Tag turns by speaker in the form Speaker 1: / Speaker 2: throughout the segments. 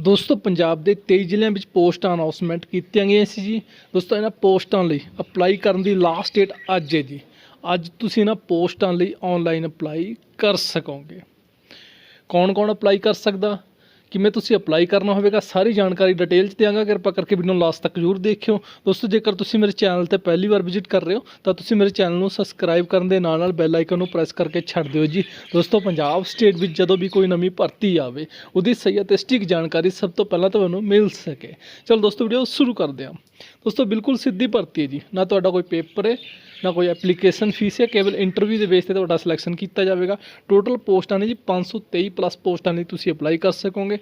Speaker 1: ਦੋਸਤੋ, ਪੰਜਾਬ ਦੇ 23 ਜ਼ਿਲ੍ਹਿਆਂ ਵਿੱਚ ਪੋਸਟਾਂ ਅਨਾਉਂਸਮੈਂਟ ਕੀਤੀਆਂ ਗਈਆਂ ਸੀ ਜੀ। ਦੋਸਤੋ, ਇਹਨਾਂ ਪੋਸਟਾਂ ਲਈ ਅਪਲਾਈ ਕਰਨ ਦੀ ਲਾਸਟ ਡੇਟ ਅੱਜ ਹੈ ਜੀ। ਅੱਜ ਤੁਸੀਂ ਇਹਨਾਂ ਪੋਸਟਾਂ ਲਈ ਆਨਲਾਈਨ ਅਪਲਾਈ ਕਰ ਸਕੋਗੇ। ਕੌਣ ਕੌਣ ਅਪਲਾਈ ਕਰ ਸਕਦਾ? ਕਿਵੇਂ ਤੁਸੀਂ ਅਪਲਾਈ ਕਰਨਾ ਹੋਵੇਗਾ, ਸਾਰੀ ਜਾਣਕਾਰੀ ਡਿਟੇਲ 'ਚ ਦਿਆਂਗਾ। ਕਿਰਪਾ ਕਰਕੇ ਵੀਡੀਓ ਨੂੰ ਲਾਸਟ ਤੱਕ ਜ਼ਰੂਰ ਦੇਖਿਓ। ਦੋਸਤੋ, ਜੇਕਰ ਤੁਸੀਂ ਮੇਰੇ ਚੈਨਲ ਤੇ ਪਹਿਲੀ ਵਾਰ ਵਿਜ਼ਿਟ ਕਰ ਰਹੇ ਹੋ, ਤਾਂ ਤੁਸੀਂ ਮੇਰੇ ਚੈਨਲ ਨੂੰ ਸਬਸਕ੍ਰਾਈਬ ਕਰਨ ਦੇ ਨਾਲ ਨਾਲ ਬੈਲ ਆਈਕਨ ਨੂੰ ਪ੍ਰੈਸ ਕਰਕੇ ਛੱਡ ਦਿਓ ਜੀ। ਦੋਸਤੋ, ਪੰਜਾਬ ਸਟੇਟ ਵਿੱਚ ਜਦੋਂ ਵੀ ਕੋਈ ਨਵੀਂ ਭਰਤੀ ਆਵੇ, ਉਹਦੀ ਸਹੀ ਅਤੇ ਸਟਿਕ ਜਾਣਕਾਰੀ ਸਭ ਤੋਂ ਪਹਿਲਾਂ ਤੁਹਾਨੂੰ ਮਿਲ ਸਕੇ। ਚਲੋ ਦੋਸਤੋ ਵੀਡੀਓ ਸ਼ੁਰੂ ਕਰਦੇ ਹਾਂ। ਦੋਸਤੋ ਬਿਲਕੁਲ ਸਿੱਧੀ ਭਰਤੀ ਹੈ ਜੀ। ਨਾ ਤੁਹਾਡਾ ਕੋਈ ਪੇਪਰ ਹੈ, ਨਾ ਕੋਈ ਐਪਲੀਕੇਸ਼ਨ ਫੀਸ ਹੈ, ਕੇਵਲ ਇੰਟਰਵਿਊ ਦੇ ਬੇਸ ਤੇ ਤੁਹਾਡਾ ਸਿਲੈਕਸ਼ਨ ਕੀਤਾ ਜਾਵੇਗਾ। ਟੋਟਲ ਪੋਸਟਾਂ ਨੇ ਜੀ 523 ਪਲੱਸ ਪੋਸਟਾਂ ਲਈ ਤੁਸੀਂ ਅਪਲਾਈ ਕਰ ਸਕੋਗੇ।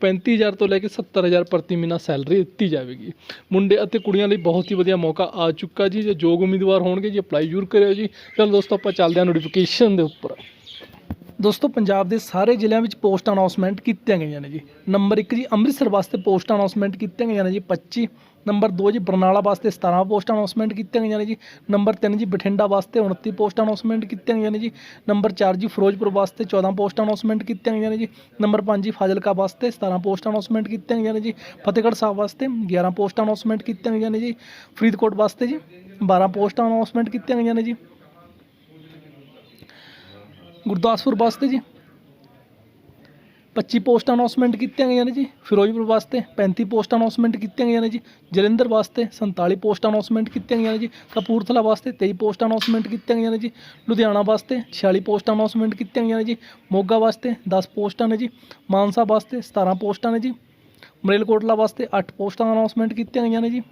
Speaker 1: 35000 ਤੋਂ ਲੈ ਕੇ 70000 ਪ੍ਰਤੀ ਮਹੀਨਾ ਸੈਲਰੀ ਦਿੱਤੀ ਜਾਵੇਗੀ। ਮੁੰਡੇ ਅਤੇ ਕੁੜੀਆਂ ਲਈ ਬਹੁਤ ਹੀ ਵਧੀਆ ਮੌਕਾ ਆ ਚੁੱਕਾ ਜੀ। ਜੇ ਯੋਗ ਉਮੀਦਵਾਰ ਹੋਣਗੇ ਜੀ ਅਪਲਾਈ ਜ਼ਰੂਰ ਕਰਿਓ ਜੀ। ਚਲੋ ਦੋਸਤੋ, ਆਪਾਂ ਚੱਲਦੇ ਹਾਂ ਨੋਟੀਫਿਕੇਸ਼ਨ ਦੇ ਉੱਪਰ। ਦੋਸਤੋ, ਪੰਜਾਬ ਦੇ ਸਾਰੇ ਜ਼ਿਲ੍ਹਿਆਂ ਵਿੱਚ ਪੋਸਟ ਅਨਾਉਂਸਮੈਂਟ ਕੀਤੀਆਂ ਗਈਆਂ ਨੇ ਜੀ। ਨੰਬਰ 1 ਜੀ ਅੰਮ੍ਰਿਤਸਰ ਵਾਸਤੇ ਪੋਸਟ ਅਨਾਉਂਸਮੈਂਟ ਕੀਤੀਆਂ ਗਈਆਂ ਨੇ ਜੀ 25 ਨੰਬਰ 2 ਜੀ ਬਰਨਾਲਾ ਵਾਸਤੇ 17 ਪੋਸਟ ਅਨਾਉਂਸਮੈਂਟ ਕੀਤੀਆਂ ਗਈਆਂ ਨੇ ਜੀ। ਨੰਬਰ 3 ਜੀ ਬਠਿੰਡਾ ਵਾਸਤੇ 29 ਪੋਸਟ ਅਨਾਉਂਸਮੈਂਟ ਕੀਤੀਆਂ ਗਈਆਂ ਨੇ ਜੀ। ਨੰਬਰ 4 ਜੀ ਫਿਰੋਜ਼ਪੁਰ ਵਾਸਤੇ 14 ਪੋਸਟ ਅਨਾਉਂਸਮੈਂਟ ਕੀਤੀਆਂ ਗਈਆਂ ਨੇ ਜੀ। ਨੰਬਰ 5 ਜੀ ਫਾਜ਼ਿਲਕਾ ਵਾਸਤੇ 17 ਪੋਸਟ ਅਨਾਉਂਸਮੈਂਟ ਕੀਤੀਆਂ ਗਈਆਂ ਨੇ ਜੀ। ਫਤਿਹਗੜ੍ਹ ਸਾਹਿਬ ਵਾਸਤੇ 11 ਪੋਸਟ ਅਨਾਉਂਸਮੈਂਟ ਕੀਤੀਆਂ ਗਈਆਂ ਨੇ ਜੀ। ਫਰੀਦਕੋਟ ਵਾਸਤੇ ਜੀ 12 ਪੋਸਟ ਅਨਾਉਂਸਮੈਂਟ ਕੀਤੀਆਂ ਗਈਆਂ ਨੇ ਜੀ। ਗੁਰਦਾਸਪੁਰ ਵਾਸਤੇ ਜੀ। 25 ਪੋਸਟਾਂ ਅਨਾਉਂਸਮੈਂਟ ਕੀਤੀਆਂ ਗਈਆਂ ਨੇ ਜੀ, ਫਿਰੋਜ਼ਪੁਰ ਵਾਸਤੇ 35 ਪੋਸਟ ਅਨਾਉਂਸਮੈਂਟ ਕੀਤੀਆਂ ਗਈਆਂ ਨੇ ਜੀ, ਜਲੰਧਰ ਵਾਸਤੇ 47 ਪੋਸਟ ਅਨਾਉਂਸਮੈਂਟ ਕੀਤੀਆਂ ਗਈਆਂ ਨੇ ਜੀ, ਕਪੂਰਥਲਾ ਵਾਸਤੇ 23 ਪੋਸਟ ਅਨਾਉਂਸਮੈਂਟ ਕੀਤੀਆਂ ਗਈਆਂ ਨੇ ਜੀ, ਲੁਧਿਆਣਾ ਵਾਸਤੇ 46 ਪੋਸਟ ਅਨਾਉਂਸਮੈਂਟ ਕੀਤੀਆਂ ਗਈਆਂ ਨੇ ਜੀ, ਮੋਗਾ ਵਾਸਤੇ 10 ਪੋਸਟਾਂ ਨੇ ਜੀ, ਮਾਨਸਾ ਵਾਸਤੇ 17 ਪੋਸਟਾਂ ਨੇ ਜੀ, ਮਰੇਲਕੋਟਲਾ ਵਾਸਤੇ 8 ਪੋਸਟਾਂ ਅਨਾਉਂਸਮੈਂਟ ਕੀਤੀਆਂ ਗਈਆਂ ਨੇ ਜੀ।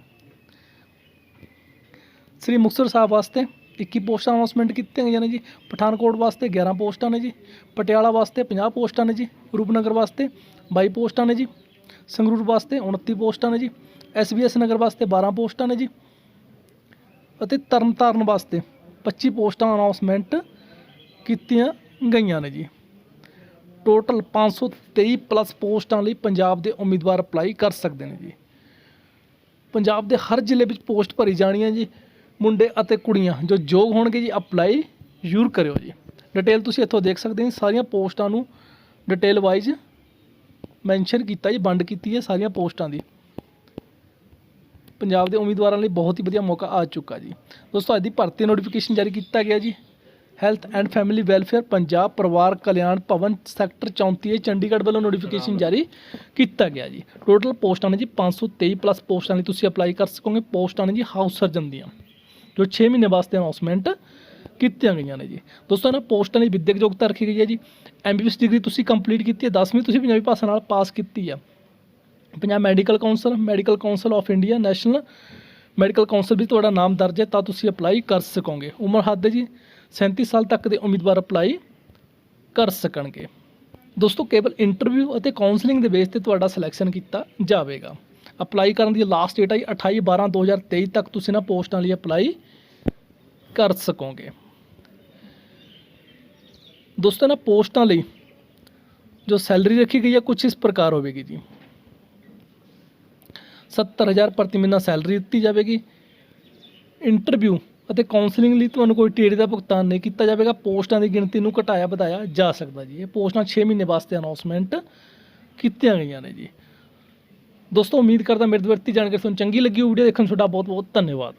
Speaker 1: ਸ੍ਰੀ ਮੁਕਤਸਰ ਸਾਹਿਬ ਵਾਸਤੇ 21 ਪੋਸਟਾਂ ਅਨਾਉਂਸਮੈਂਟ ਕੀਤੀਆਂ ਗਈਆਂ ਨੇ ਜੀ। ਪਠਾਨਕੋਟ ਵਾਸਤੇ 11 ਪੋਸਟਾਂ ਨੇ ਜੀ। ਪਟਿਆਲਾ ਵਾਸਤੇ 50 ਪੋਸਟਾਂ ਨੇ ਜੀ। ਰੂਪਨਗਰ ਵਾਸਤੇ 22 ਪੋਸਟਾਂ ਨੇ ਜੀ। ਸੰਗਰੂਰ ਵਾਸਤੇ 29 ਪੋਸਟਾਂ ਨੇ ਜੀ। ਐਸਬੀਐਸ ਨਗਰ ਵਾਸਤੇ 12 ਪੋਸਟਾਂ ਨੇ ਜੀ। ਅਤੇ ਤਰਨਤਾਰਨ ਵਾਸਤੇ 25 ਪੋਸਟਾਂ ਅਨਾਉਂਸਮੈਂਟ ਕੀਤੀਆਂ ਗਈਆਂ ਨੇ ਜੀ। ਟੋਟਲ 523 ਪਲੱਸ ਪੋਸਟਾਂ ਲਈ ਪੰਜਾਬ ਦੇ ਉਮੀਦਵਾਰ ਅਪਲਾਈ ਕਰ ਸਕਦੇ ਨੇ ਜੀ। ਪੰਜਾਬ ਦੇ ਹਰ ਜ਼ਿਲ੍ਹੇ ਵਿੱਚ ਪੋਸਟ ਭਰੀ ਜਾਣੀ ਹੈ ਜੀ। ਮੁੰਡੇ ਅਤੇ ਕੁੜੀਆਂ ਜੋ ਯੋਗ ਹੋਣਗੇ ਜੀ ਅਪਲਾਈ ਜ਼ਰੂਰ ਕਰਿਓ ਜੀ। ਡਿਟੇਲ ਤੁਸੀਂ ਇੱਥੋਂ ਦੇਖ ਸਕਦੇ ਹੋ ਸਾਰੀਆਂ ਪੋਸਟਾਂ ਨੂੰ ਡਿਟੇਲ ਵਾਈਜ਼ ਮੈਂਸ਼ਨ ਕੀਤਾ ਜੀ ਵੰਡ ਕੀਤੀ ਹੈ ਸਾਰੀਆਂ ਪੋਸਟਾਂ ਦੀ। ਪੰਜਾਬ ਦੇ ਉਮੀਦਵਾਰਾਂ ਲਈ ਬਹੁਤ ਹੀ ਵਧੀਆ ਮੌਕਾ ਆ ਚੁੱਕਾ ਜੀ। ਦੋਸਤੋ ਅੱਜ ਦੀ ਭਰਤੀ ਨੋਟੀਫਿਕੇਸ਼ਨ ਜਾਰੀ ਕੀਤਾ ਗਿਆ ਜੀ। Health and family welfare Punjab ਪਰਿਵਾਰ ਕਲਿਆਣ ਭਵਨ ਸੈਕਟਰ 34 ਚੰਡੀਗੜ੍ਹ ਵੱਲੋਂ ਨੋਟੀਫਿਕੇਸ਼ਨ ਜਾਰੀ ਕੀਤਾ ਗਿਆ ਜੀ। ਟੋਟਲ ਪੋਸਟਾਂ ਨੇ ਜੀ 523 ਪਲੱਸ ਪੋਸਟਾਂ ਲਈ ਤੁਸੀਂ ਅਪਲਾਈ ਕਰ ਸਕੋਗੇ। ਪੋਸਟਾਂ ਨੇ ਜੀ ਹਾਊਸ ਸਰਜਨ ਦੀਆਂ। ਜੋ 6 ਮਹੀਨੇ ਵਾਸਤੇ ਅਨਾਉਂਸਮੈਂਟ ਕੀਤੀਆਂ ਗਈਆਂ ਨੇ ਜੀ। ਦੋਸਤੋ, ਇਹਨਾਂ ਪੋਸਟਾਂ ਲਈ ਵਿਦਿਅਕ ਯੋਗਤਾ ਰੱਖੀ ਗਈ ਹੈ ਜੀ। ਐਮਬੀਬੀਐਸ ਡਿਗਰੀ ਤੁਸੀਂ ਕੰਪਲੀਟ ਕੀਤੀ ਹੈ 10ਵੀਂ ਤੁਸੀਂ ਪੰਜਾਬੀ ਭਾਸ਼ਾ ਨਾਲ ਪਾਸ ਕੀਤੀ ਆ Punjab medical council medical council of India national medical council ਵੀ ਤੁਹਾਡਾ ਨਾਮ ਦਰਜ ਹੈ, ਤਾਂ ਤੁਸੀਂ ਅਪਲਾਈ ਕਰ ਸਕੋਗੇ। ਉਮਰ ਹੱਦ ਹੈ ਜੀ 37 ਸਾਲ ਤੱਕ ਦੇ ਉਮੀਦਵਾਰ ਅਪਲਾਈ ਕਰ ਸਕਣਗੇ। ਦੋਸਤੋ, ਕੇਵਲ ਇੰਟਰਵਿਊ ਅਤੇ ਕਾਉਂਸਲਿੰਗ ਦੇ ਬੇਸ ਤੇ ਤੁਹਾਡਾ ਸਿਲੈਕਸ਼ਨ ਕੀਤਾ ਜਾਵੇਗਾ। ਅਪਲਾਈ ਕਰਨ ਦੀ ਲਾਸਟ ਡੇਟ ਹੈ 28 12 2023 ਤੱਕ ਤੁਸੀਂ ਨਾ ਪੋਸਟਾਂ ਲਈ ਅਪਲਾਈ ਕਰ ਸਕੋਗੇ। ਦੋਸਤੋ, ਨਾ ਪੋਸਟਾਂ ਲਈ ਜੋ ਸੈਲਰੀ ਰੱਖੀ ਗਈ ਹੈ ਕੁਝ ਇਸ ਪ੍ਰਕਾਰ ਹੋਵੇਗੀ ਜੀ। 70000 ਪ੍ਰਤੀ ਮਹੀਨਾ ਸੈਲਰੀ ਦਿੱਤੀ ਜਾਵੇਗੀ। ਇੰਟਰਵਿਊ ਅਤੇ ਕਾਉਂਸਲਿੰਗ ਲਈ ਤੁਹਾਨੂੰ ਕੋਈ ਟੇੜੇ ਦਾ ਭੁਗਤਾਨ ਨਹੀਂ ਕੀਤਾ ਜਾਵੇਗਾ। ਪੋਸਟਾਂ ਦੀ ਗਿਣਤੀ ਨੂੰ ਘਟਾਇਆ ਵਧਾਇਆ ਜਾ ਸਕਦਾ ਜੀ। ਇਹ ਪੋਸਟਾਂ 6 ਮਹੀਨੇ ਵਾਸਤੇ ਅਨਾਉਂਸਮੈਂਟ ਕੀਤੀਆਂ ਗਈਆਂ ਨੇ ਜੀ। ਦੋਸਤੋ, ਉਮੀਦ ਕਰਦਾ ਮੇਰੇ ਤੋਂ ਵਰਤੀ ਜਾਣਕਾਰੀ ਤੁਹਾਨੂੰ ਚੰਗੀ ਲੱਗੀ ਵੀਡੀਓ ਦੇਖਣ ਤੁਹਾਡਾ ਬਹੁਤ ਬਹੁਤ ਧੰਨਵਾਦ।